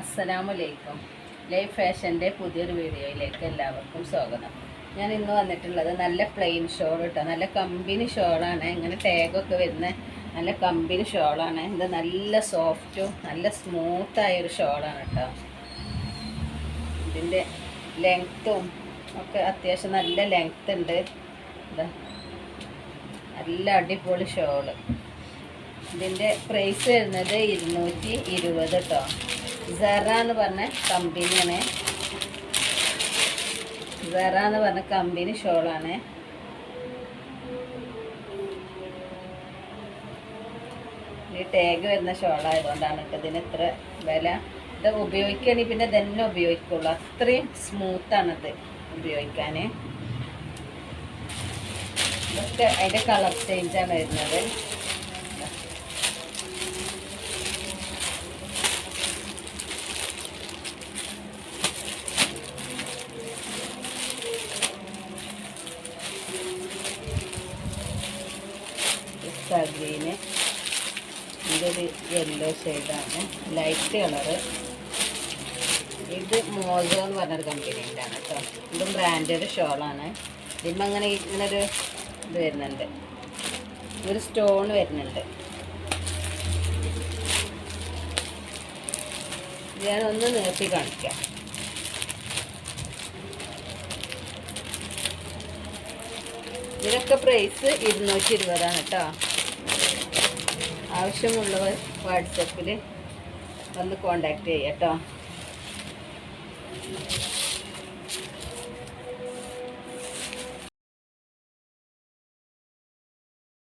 അസ്സലാമലൈക്കും. ലൈഫ് ഫാഷന്റെ പുതിയൊരു വീഡിയോയിലേക്ക് എല്ലാവർക്കും സ്വാഗതം. ഞാൻ ഇന്ന് വന്നിട്ടുള്ളത് നല്ല പ്ലെയിൻ ഷോൾ കേട്ടോ നല്ല കമ്പനി ഷോളാണ് ഇങ്ങനെ ടാഗൊക്കെ വരുന്ന നല്ല കമ്പനി ഷോളാണ് ഇത് നല്ല സോഫ്റ്റും നല്ല സ്മൂത്തായൊരു ഷോളാണ് കേട്ടോ ഇതിന്റെ ലെങ്ത്തും ഒക്കെ അത്യാവശ്യം നല്ല ലെങ്ത്ത് ഉണ്ട്. ഇതാ നല്ല അടിപൊളി ഷോൾ ഇതിന്റെ പ്രൈസ് വരുന്നത് ഇരുന്നൂറ്റി ഇരുപത് കേട്ടോ സെറ എന്ന് പറഞ്ഞ കമ്പനിയാണ് സെറ എന്ന് പറഞ്ഞ കമ്പനി ഷോളാണ് ഈ ടാഗ് വരുന്ന ഷോളായതുകൊണ്ടാണ് കേട്ടോ ഇതിന് ഇത്ര വില. ഇത് ഉപയോഗിക്കുകയാണെങ്കിൽ പിന്നെ തന്നെ ഉപയോഗിക്കുള്ളൂ. അത്രയും സ്മൂത്താണിത് ഉപയോഗിക്കാൻ. ഇതൊക്കെ അതിന്റെ കളർ ചേഞ്ചാണ് വരുന്നത്. ഗ്രീന് ഇതൊരു യെല്ലോ ഷെയ്ഡാണ് ലൈറ്റ് കളറ് ഇത് മോസോ എന്ന് പറഞ്ഞൊരു കമ്പനീന്റെയാണ് കേട്ടോ. ഇതും ബ്രാൻഡഡ് ഷോളാണ് ഇതിന്മേ അങ്ങനെ ഇങ്ങനൊരു ഇത് വരുന്നുണ്ട്. ഒരു സ്റ്റോൺ വരുന്നുണ്ട്. ഞാനൊന്ന് നിർത്തി കാണിക്കാം. ഇതിനൊക്കെ പ്രൈസ് ഇരുന്നൂറ്റി ഇരുപതാണ് കേട്ടോ. ആവശ്യമുള്ളവർ വാട്സപ്പിൽ വന്ന് കോണ്ടാക്ട് ചെയ്യാം കേട്ടോ.